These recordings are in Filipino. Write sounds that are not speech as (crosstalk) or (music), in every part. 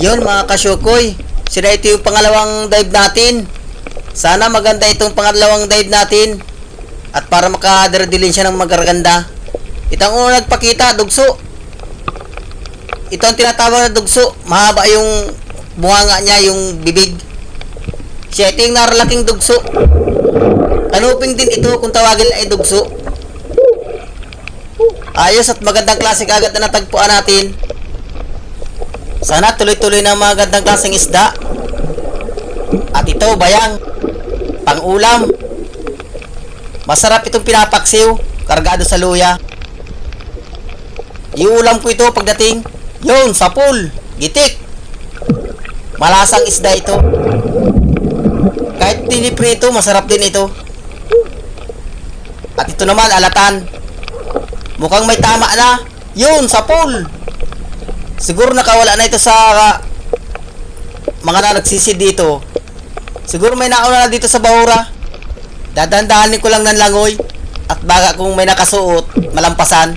Yun mga kasyukoy, sila ito yung pangalawang dive natin. Sana maganda itong pangalawang dive natin. At para makadirdilin siya ng magaganda. Itang una nagpakita, dugso. Ito ang tinatawag na dugso. Mahaba yung bunganga niya, yung bibig. Siya ito yung naralaking dugso. Kanuping din ito kung tawagin ay dugso. Ayos at magandang klase agad na natagpuan natin. Sana tuloy-tuloy na mga gandang klaseng isda. At ito, bayang. Pang-ulam. Masarap itong pinapaksiw. Kargado sa luya. Iulam ko ito pagdating. Yun, sapul. Gitik. Malasang isda ito. Kahit diniprito, masarap din ito. At ito naman, alatan. Mukhang may tama na. Yun, sapul. Siguro nakawala na ito sa ah, mga na nagsisid dito. Siguro may nauna na dito sa bahura. Dadandahanin ko lang ng langoy. At baga kung may nakasuot, malampasan.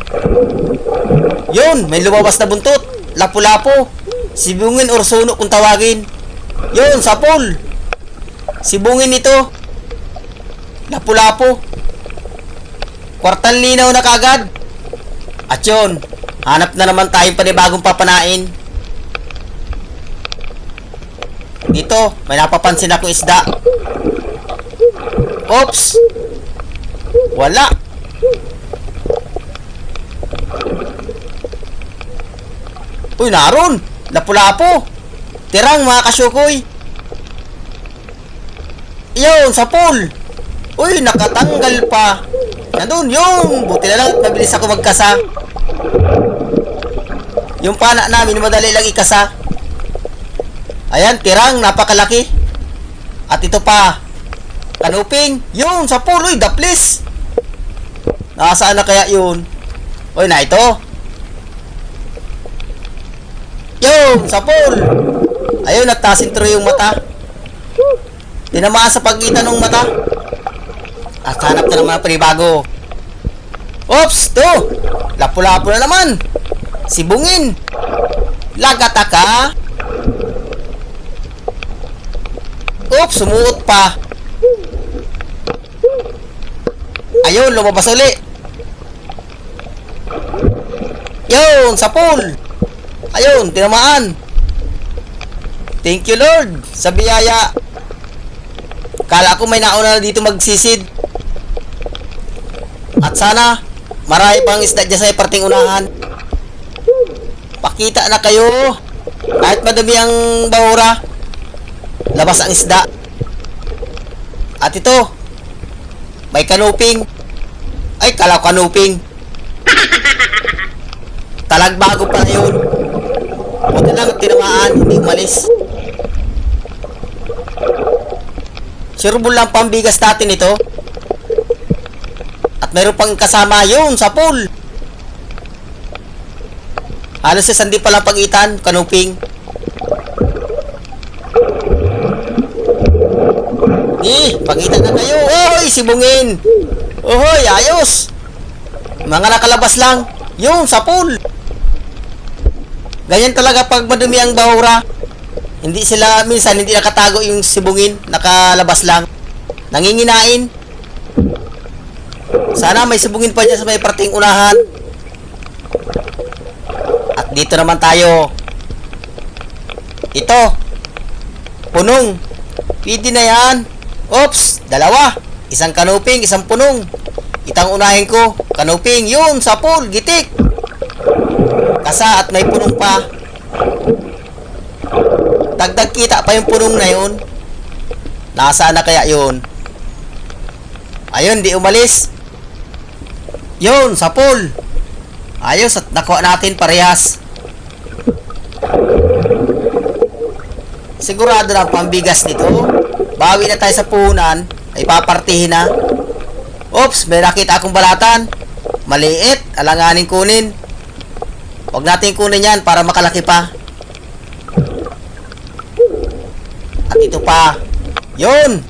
Yun, may lumabas na buntot. Lapu-lapo. Sibungin or suno kung tawagin. Yun, sapul. Sibungin ito. Lapu-lapo. Kwartal linaw na kagad. At yun, hanap na naman tayong panibagong papanain. Dito, may napapansin akong isda. Oops! Wala! Uy, naroon! Lapu-lapo! Tirang mga kasyukoy! Yun, sa pool! Uy, nakatanggal pa! Nandun, yun! Buti na lang at mabilis ako magkasa. Yung pana namin, madali lang ikasa. Ayan, tirang, napakalaki. At ito pa, kanuping. Yun, sa pool, uy, daplis. Nasaan na kaya yun? Uy, na ito. Yun, sa pool. Ayun, nagtasintro yung mata. Tinamaan sa pagitan ng mata. At hanap na naman ang panibago. Oops! To! Lapu-lapu na naman! Sibungin! Lagata ka! Oops! Sumuot pa! Ayun! Lumabas uli! Yun! Sa pool! Ayun! Tinamaan! Thank you Lord! Sa biyaya! Kala ko may nauna na dito magsisid. At sana, marami pang isda dyan sa parting unahan. Pakita na kayo. Kahit madami ang bahura, labas ang isda. At ito, may kanuping. Ay, kala ko kanuping. (laughs) Talagbago pa na yun. Buti lang tinamaan, hindi umalis. Sureball lang pambigas natin ito. At meron pang kasama yun sa pool. Halos sa sandi pa lang pagitan, kanuping. Eh, pagitan na kayo. Oy, sibungin. Ohoy, ayos. Mga nakalabas lang. Yun, sa pool. Ganyan talaga pag madumi ang bahura. Hindi sila, minsan hindi nakatago yung sibungin, nakalabas lang. Nanginginain. Sana may sibungin pa dyan sa may parting unahan. Dito naman tayo. Ito. Punong. Pwede na yan. Oops, dalawa. Isang kanuping, isang punong. Itang unahin ko, kanuping, yun, sa pool, gitik. Kasa at may punong pa. Dagdag kita pa yung punong na yun. Nasaan na kaya yun? Ayun, di umalis. Yun, sa pool. Ayos, at nakuha natin parehas. Sigurado na pambigas nito. Bawi na tayo sa puhunan. Ay na. Oops, may nakita akong balatan. Maliit, alanganin kunin. Huwag natin kunin yan para makalaki pa. At ito pa. Yun!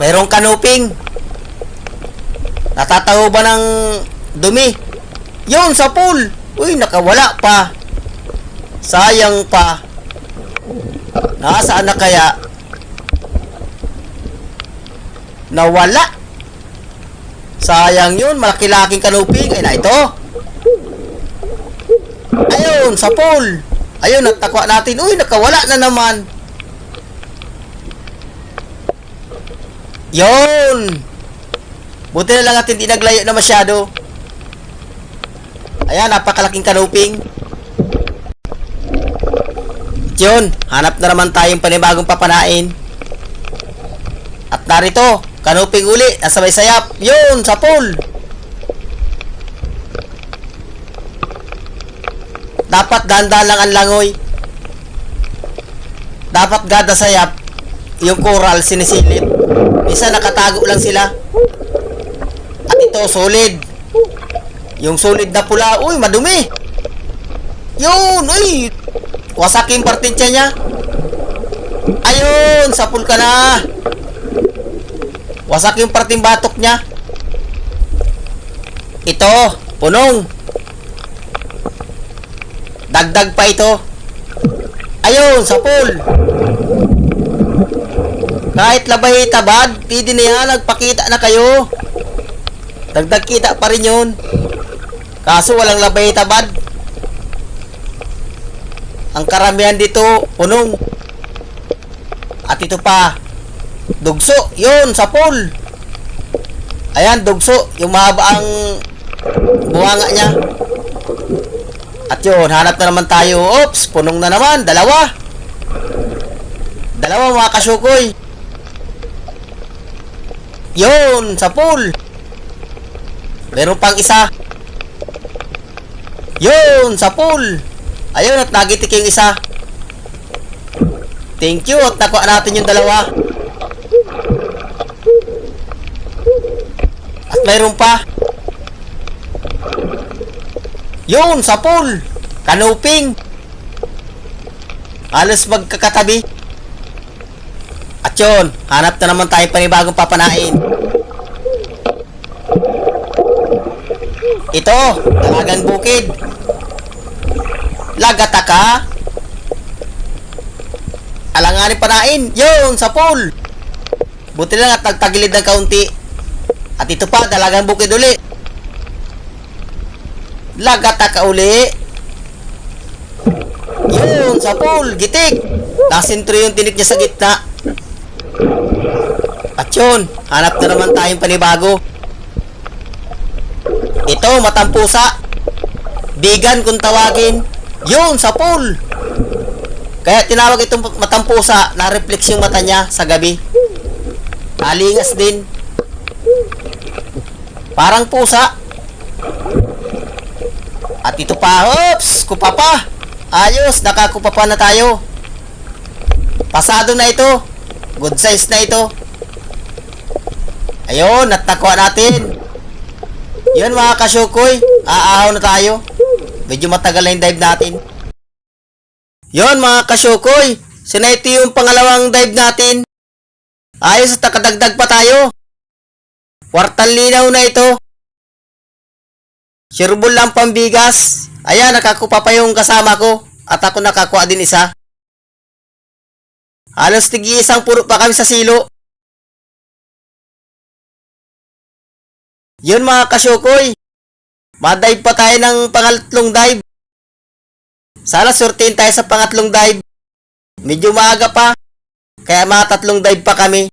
Mayroong kanuping. Natataho ba ng dumi? Yun, sa pool. Uy, nakawala pa. Sayang pa. Nasaan na kaya? Nawala. Sayang yun, malaki-laking kanuping. Ay na ito. Ayun, sa pool. Ayun, natakwa natin. Uy, nakawala na naman. Yun. Buti na lang at hindi naglayo na masyado. Ayan, napakalaking kanuping. At yun, hanap na naman tayong panibagong papanain. At narito, kanuping uli, nasa may sayap. Yun, sa pool. Dapat dahan-dahan lang ang langoy. Dapat gada sayap. Yung coral sinisilip. Isa nakatago lang sila. At ito, solid. Yung solid na pula, uy, madumi. Yun, uy. Wasak yung partensya niya. Ayun, sapul ka na. Wasak parting batok niya. Ito, punong. Dagdag pa ito. Ayun, sapul. Kahit labay tabad, pwede na yan, nagpakita na kayo. Dagdag kita pa rin yun. Kaso walang labay tabad. Ang karamihan dito, punong. At ito pa, dugso, yun, sa pool. Ayan, dugso, yung mahaba ang buhanga niya. At yun, hanap na naman tayo. Oops, punong na naman, dalawa. Dalawa mga kasukoy. Yun, sa pool. Meron pang isa. Yun, sa pool. Ayun, at nagitik yung isa. Thank you, at nakuha natin yung dalawa. At mayroon pa. Yun, sa pool. Kanuping. Halos magkakatabi. At yun, hanap na naman tayo panibagong papanain. Ito, dalagang bukid. Lagata ka? Alanganin panain. Yun, sa pool. Buti lang at nagtagilid ng kaunti. At ito pa, dalagang bukid uli. Lagata ka uli. Yun, sa pool. Gitik. Nasintro yung tinik niya sa gitna. At yun, hanap na naman tayong panibago. Ito, matampusa. Bigan kung tawagin. Yun, sa pool. Kaya tinawag itong matampusa na reflex yung mata niya sa gabi. Alingas din. Parang pusa. At ito pa, oops, kupa pa. Ayos, nakakupa pa na tayo. Pasado na ito. Good size na ito. Ayun, natakuha natin. Yun mga kasyukoy, aahaw na tayo. Medyo matagal na yung dive natin. Yun mga kasyukoy, sinayto yung pangalawang dive natin. Ayos at nakadagdag pa tayo. Kwartang linaw na ito. Sureball lang pambigas. Ayan, nakakupa pa yung kasama ko. At ako nakakuha din isa. Halos tigi isang puro pa kami sa silo. Yun mga kasyukoy. Madive pa tayo ng pangatlong dive. Sana surtin tayo sa pangatlong dive. Medyo maaga pa. Kaya mga tatlong dive pa kami.